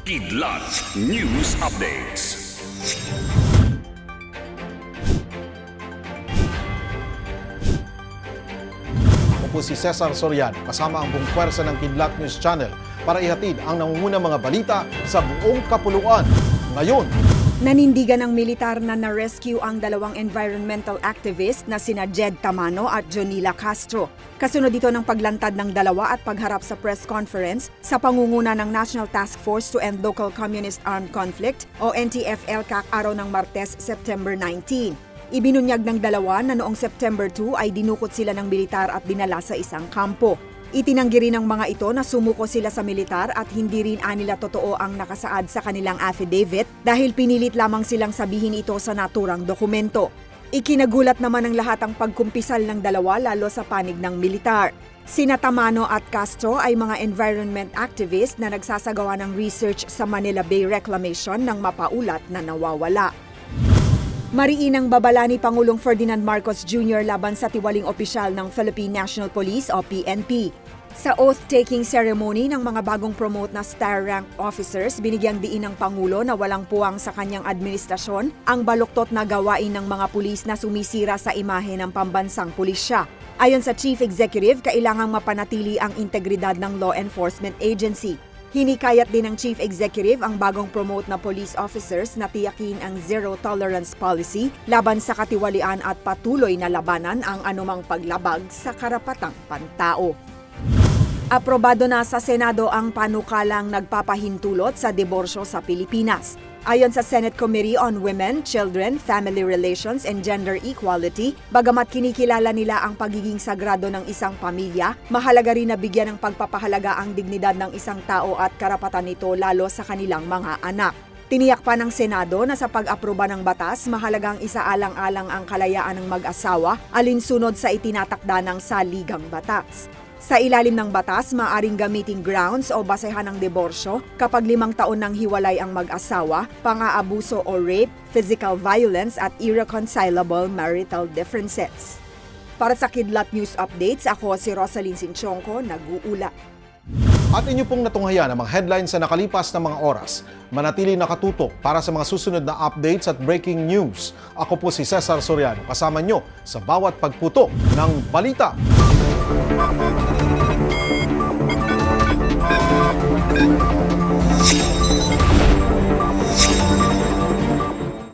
Kidlat News Updates. Ako si Cesar Soriano kasama ang buong pwersa ng Kidlat News Channel para ihatid ang nangungunang mga balita sa buong kapuluan. Ngayon, Nanindigan ng militar na na-rescue ang dalawang environmental activist na sina Jed Tamano at Jonila Castro. Kasunod dito ng paglantad ng dalawa at pagharap sa press conference sa pangunguna ng National Task Force to End Local Communist Armed Conflict o NTF-ELCAC araw ng Martes, September 19. Ibinunyag ng dalawa na noong September 2 ay dinukot sila ng militar at dinala sa isang kampo. Itinanggi rin ng mga ito na sumuko sila sa militar at hindi rin anila totoo ang nakasaad sa kanilang affidavit dahil pinilit lamang silang sabihin ito sa naturang dokumento. Ikinagulat naman ng lahat ang pagkumpisal ng dalawa lalo sa panig ng militar. Sina Tamano at Castro ay mga environment activist na nagsasagawa ng research sa Manila Bay Reclamation ng mapaulat na nawawala. Mariinang babala ni Pangulong Ferdinand Marcos Jr. laban sa tiwaling opisyal ng Philippine National Police o PNP. Sa oath-taking ceremony ng mga bagong promote na star rank officers, binigyang diin ng Pangulo na walang puwang sa kanyang administrasyon ang baluktot na gawain ng mga pulis na sumisira sa imahe ng pambansang pulisya. Ayon sa Chief Executive, kailangang mapanatili ang integridad ng law enforcement agency. Hinikayat din ng Chief Executive ang bagong promote na police officers na tiyakin ang zero tolerance policy laban sa katiwalian at patuloy na labanan ang anumang paglabag sa karapatang pantao. Aprobado na sa Senado ang panukalang nagpapahintulot sa diborsyo sa Pilipinas. Ayon sa Senate Committee on Women, Children, Family Relations and Gender Equality, bagamat kinikilala nila ang pagiging sagrado ng isang pamilya, mahalaga rin na bigyan ng pagpapahalaga ang dignidad ng isang tao at karapatan nito lalo sa kanilang mga anak. Tiniyak pa ng Senado na sa pag-aproba ng batas, mahalagang isaalang-alang ang kalayaan ng mag-asawa alinsunod sa itinatakda ng saligang batas. Sa ilalim ng batas, maaring gamiting grounds o basehan ng diborsyo kapag limang taon nang hiwalay ang mag-asawa, pang-aabuso o rape, physical violence at irreconcilable marital differences. Para sa Kidlat News Updates, ako si Rosalyn Sinchonko, nag-uula. at inyo pong natunghayan ang mga headlines sa nakalipas na mga oras. Manatili nakatutok para sa mga susunod na updates at breaking news. Ako po si Cesar Soriano kasama nyo sa bawat pagputok ng balita. Thank you.